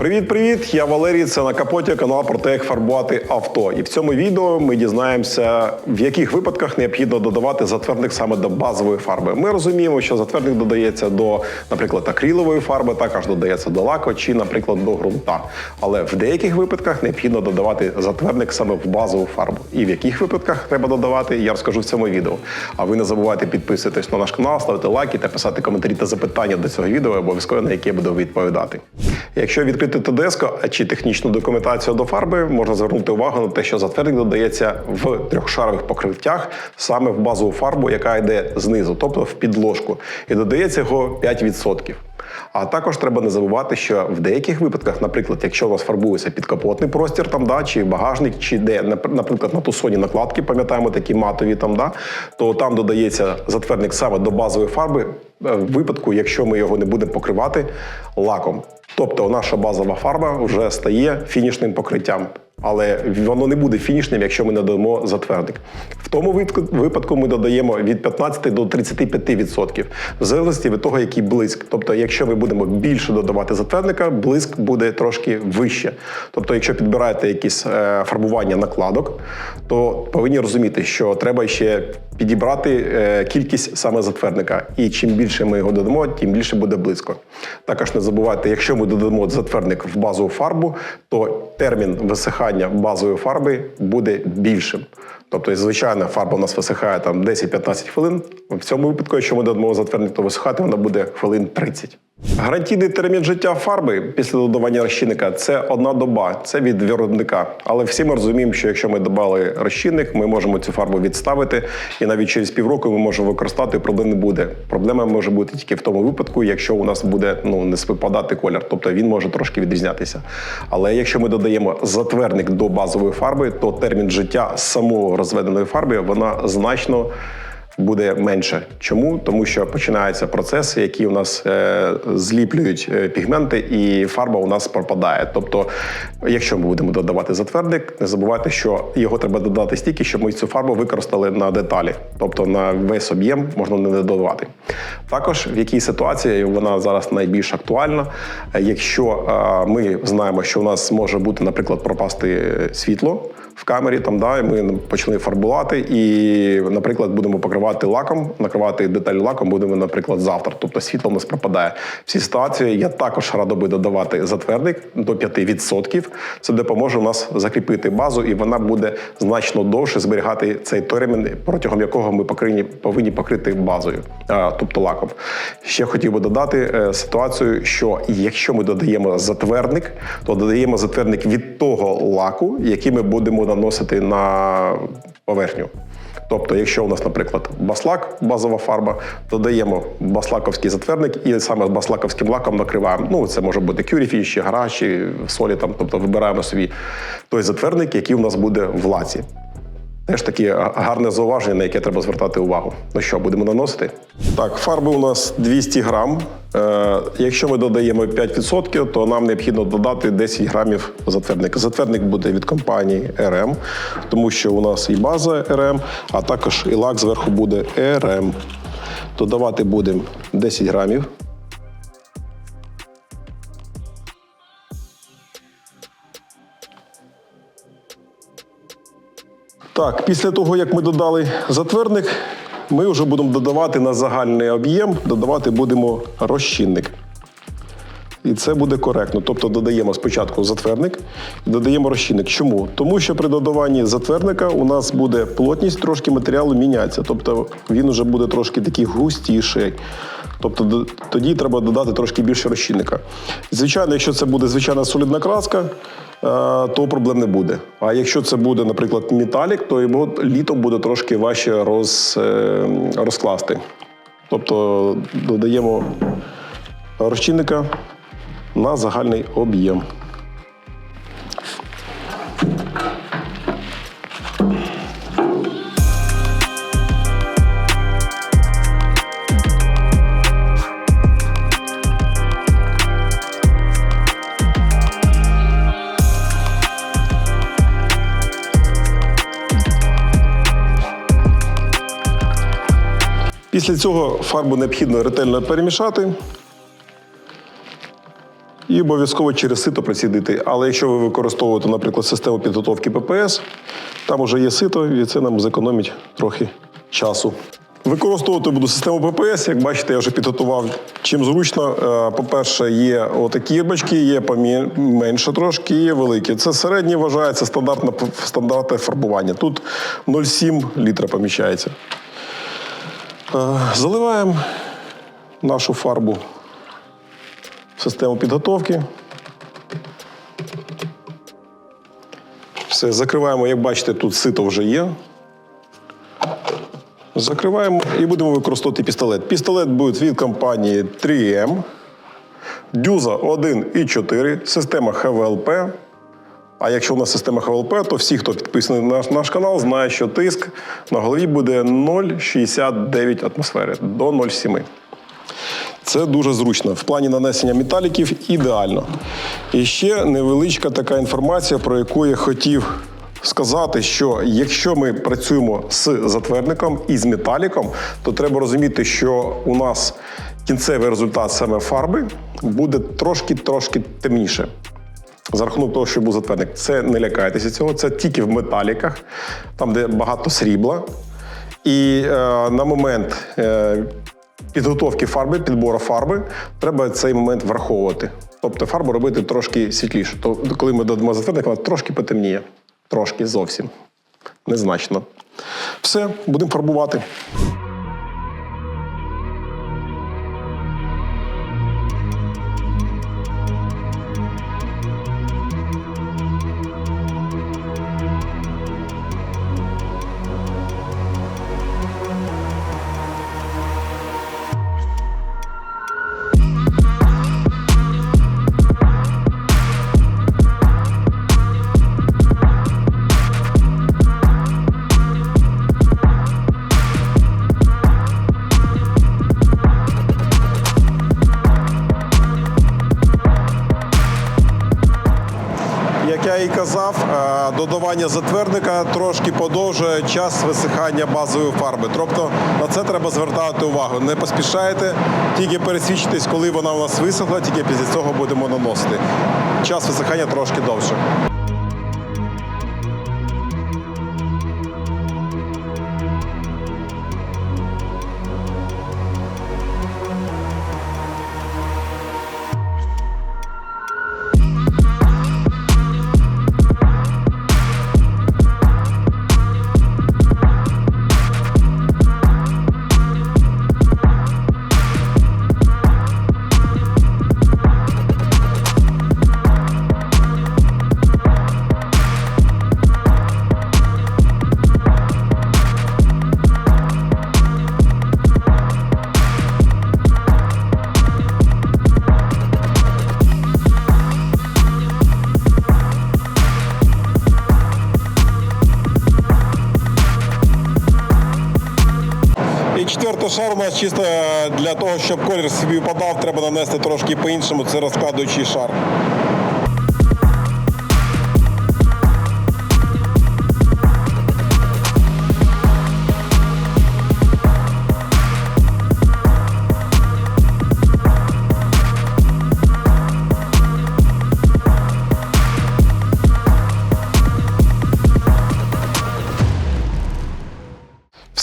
Привіт-привіт! Я Валерій. Це на капоті канал про те, як фарбувати авто. І в цьому відео ми дізнаємося, в яких випадках необхідно додавати затвердник саме до базової фарби. Ми розуміємо, що затвердник додається до, наприклад, акрилової фарби, також додається до лаку чи, наприклад, до ґрунта. Але в деяких випадках необхідно додавати затвердник саме в базову фарбу. І в яких випадках треба додавати, я розкажу в цьому відео. А ви не забувайте підписуватись на наш канал, ставити лайки та писати коментарі та запитання до цього відео, обов'язково на які я буду відповідати. Якщо відкрити ТДСК чи технічну документацію до фарби, можна звернути увагу на те, що затвердник додається в трьохшарових покриттях саме в базову фарбу, яка йде знизу, тобто в підложку, і додається його 5%. А також треба не забувати, що в деяких випадках, наприклад, якщо у вас фарбується підкапотний простір, там да, чи багажник, чи де, наприклад, на тусоні накладки, пам'ятаємо такі матові там, да, то там додається затвердник саме до базової фарби е, в випадку, якщо ми його не будемо покривати лаком. Тобто наша базова фарба вже стає фінішним покриттям. Але воно не буде фінішним, якщо ми не додамо затвердник. В тому випадку- ми додаємо від 15 до 35%, в залежності від того, який блиск. Тобто, якщо ми будемо більше додавати затвердника, блиск буде трошки вище. Тобто, якщо підбираєте якісь е, фарбування накладок, то повинні розуміти, що треба ще підібрати е, кількість саме затвердника. І чим більше ми його додамо, тим більше буде близько. Також не забувайте, якщо ми додамо затвердник в базову фарбу, то термін висихання базової фарби буде більшим. Тобто, звичайна фарба у нас висихає там 10-15 хвилин. В цьому випадку, якщо ми додамо затвердник, то висихати вона буде хвилин 30. Гарантійний термін життя фарби після додавання розчинника це одна доба, це від виробника. Але всі ми розуміємо, що якщо ми додали розчинник, ми можемо цю фарбу відставити, і навіть через півроку ми можемо використати, проблем не буде. Проблема може бути тільки в тому випадку, якщо у нас буде ну не співпадати колір, тобто він може трошки відрізнятися. Але якщо ми додаємо затвердник до базової фарби, то термін життя самого розведеної фарби вона значно буде менше. Чому? Тому що починаються процеси, які у нас е, зліплюють е, пігменти, і фарба у нас пропадає. Тобто, якщо ми будемо додавати затвердник, не забувайте, що його треба додати стільки, щоб ми цю фарбу використали на деталі, тобто на весь об'єм можна не додавати. Також в якій ситуації вона зараз найбільш актуальна, е, якщо е, ми знаємо, що у нас може бути, наприклад, пропасти світло в камері, там да, і ми почали фарбувати, і, наприклад, будемо покривати лаком, накривати деталь лаком будемо, наприклад, завтра. Тобто світло у нас пропадає. В ситуації я також радий додавати затвердник до 5%. Це допоможе у нас закріпити базу, і вона буде значно довше зберігати цей термін, протягом якого ми повинні покрити базою, тобто лаком. Ще хотів би додати е, ситуацію, що якщо ми додаємо затвердник, то додаємо затвердник від того лаку, який ми будемо наносити на поверхню. Тобто, якщо у нас, наприклад, баслак, базова фарба, додаємо баслаковський затвердник і саме з баслаковським лаком накриваємо. Ну, це може бути кюріфі, гараші, гара, солі, там, тобто вибираємо собі той затвердник, який у нас буде в лаці. Теж таке гарне зауваження, на яке треба звертати увагу. Ну що, будемо наносити? Так, фарби у нас 200 грам. Е, якщо ми додаємо 5%, то нам необхідно додати 10 грамів затвердника. Затвердник буде від компанії RM, тому що у нас і база RM, а також і лак зверху буде RM. Додавати будемо 10 грамів. Так, після того, як ми додали затвердник, ми вже будемо додавати на загальний об'єм, додавати будемо розчинник. І це буде коректно. Тобто додаємо спочатку затвердник і додаємо розчинник. Чому? Тому що при додаванні затвердника у нас буде плотність трошки матеріалу мінятися. Тобто він вже буде трошки такий густіший. Тобто тоді треба додати трошки більше розчинника. Звичайно, якщо це буде звичайна солідна краска, е, то проблем не буде. А якщо це буде, наприклад, металік, то його літом буде трошки важче роз, е, розкласти. Тобто додаємо розчинника на загальний об'єм. Після цього фарбу необхідно ретельно перемішати і обов'язково через сито прицідити. Але якщо ви використовуєте, наприклад, систему підготовки ППС, там вже є сито, і це нам зекономить трохи часу. Використовувати буду систему ППС. Як бачите, я вже підготував чим зручно. Е, По-перше, є отакі бачки, є менше трошки, є великі. Це середній вважається стандартне, стандартне фарбування. Тут 0,7 літра поміщається. Е, Заливаємо нашу фарбу систему підготовки. Все, закриваємо, як бачите, тут сито вже є. Закриваємо і будемо використовувати пістолет. Пістолет буде від компанії 3M, дюза 1,4, система ХВЛП. А якщо у нас система ХВЛП, то всі, хто підписаний на наш, канал, знають, що тиск на голові буде 0,69 атмосфери до 0,7. Це дуже зручно. В плані нанесення металіків ідеально. І ще невеличка така інформація, про яку я хотів сказати, що якщо ми працюємо з затвердником і з металіком, то треба розуміти, що у нас кінцевий результат саме фарби буде трошки-трошки темніше. За рахунок того, що був затвердник. Це не лякайтеся цього, це тільки в металіках, там, де багато срібла. І е, на момент е, підготовки фарби, підбору фарби, треба цей момент враховувати. Тобто фарбу робити трошки світліше. То, коли ми додамо затвердник, вона трошки потемніє. Трошки зовсім. Незначно. Все, будемо фарбувати. Як я і казав, е, додавання затвердника трошки подовжує час висихання базової фарби. Тобто на це треба звертати увагу. Не поспішайте, тільки пересвідчитись, коли вона у нас висохла, тільки після цього будемо наносити. Час висихання трошки довше. Шар у нас чисто для того, щоб колір собі подав, треба нанести трошки по-іншому. Це розкладуючий шар.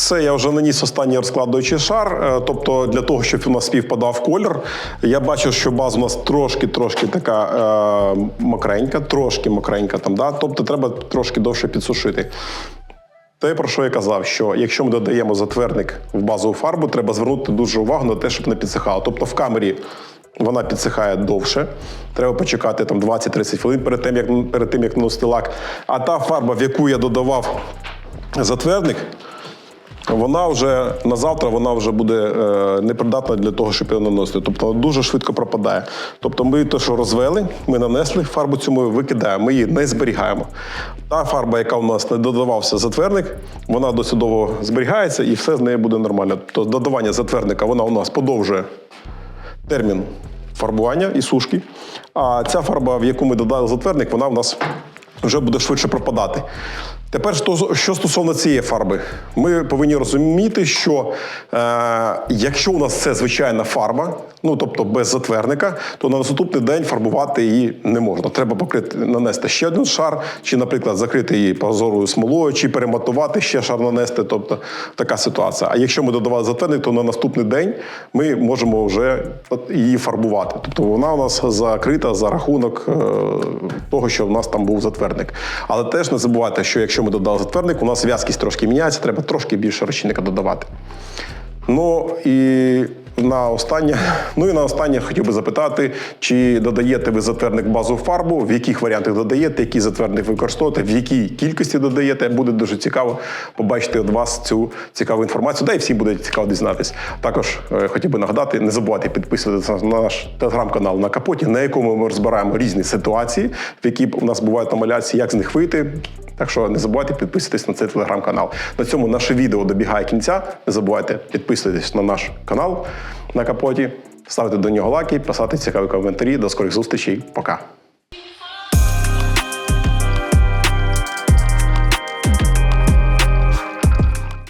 Все, я вже наніс останній розкладуючий шар. Е, Тобто, для того, щоб у нас співпадав колір, я бачу, що база у нас трошки-трошки така е, мокренька, трошки мокренька там. Да? Тобто треба трошки довше підсушити. Те, про що я казав, що якщо ми додаємо затвердник в базову фарбу, треба звернути дуже увагу на те, щоб не підсихало. Тобто в камері вона підсихає довше. Треба почекати там 20-30 хвилин перед тим, як перед тим, як наносити лак. А та фарба, в яку я додавав затвердник, вона вже на завтра вона вже буде е, непридатна для того, щоб її наносити. Тобто вона дуже швидко пропадає. Тобто ми те, що розвели, ми нанесли фарбу цю ми викидаємо, ми її не зберігаємо. Та фарба, яка у нас не додавався затвердник, вона досить довго зберігається і все з нею буде нормально. Тобто додавання затвердника вона у нас подовжує термін фарбування і сушки. А ця фарба, в яку ми додали затвердник, вона в нас вже буде швидше пропадати. Тепер що, стосовно цієї фарби, ми повинні розуміти, що е, якщо у нас це звичайна фарба, ну тобто без затверника, то на наступний день фарбувати її не можна. Треба покрити, нанести ще один шар, чи, наприклад, закрити її прозорою смолою, чи перематувати ще шар нанести. Тобто така ситуація. А якщо ми додавали затвердник, то на наступний день ми можемо вже її фарбувати. Тобто вона у нас закрита за рахунок е, того, що в нас там був затвердник. Але теж не забувайте, що якщо ми додали затвердник, у нас в'язкість трошки міняється, треба трошки більше розчинника додавати. Ну і на останнє, ну і на останнє хотів би запитати, чи додаєте ви затвердник базову фарбу, в яких варіантах додаєте, який затвердник використовуєте, в якій кількості додаєте. Буде дуже цікаво побачити від вас цю цікаву інформацію. Да і всім буде цікаво дізнатись. Також е, хотів би нагадати, не забувайте підписуватися на наш телеграм-канал на капоті, на якому ми розбираємо різні ситуації, в які у нас бувають намаляції, як з них вийти. Так що не забувайте підписуватись на цей телеграм-канал. На цьому наше відео добігає кінця. Не забувайте підписуватись на наш канал на капоті, ставити до нього лайки, писати цікаві коментарі. До скорих зустрічей. Пока.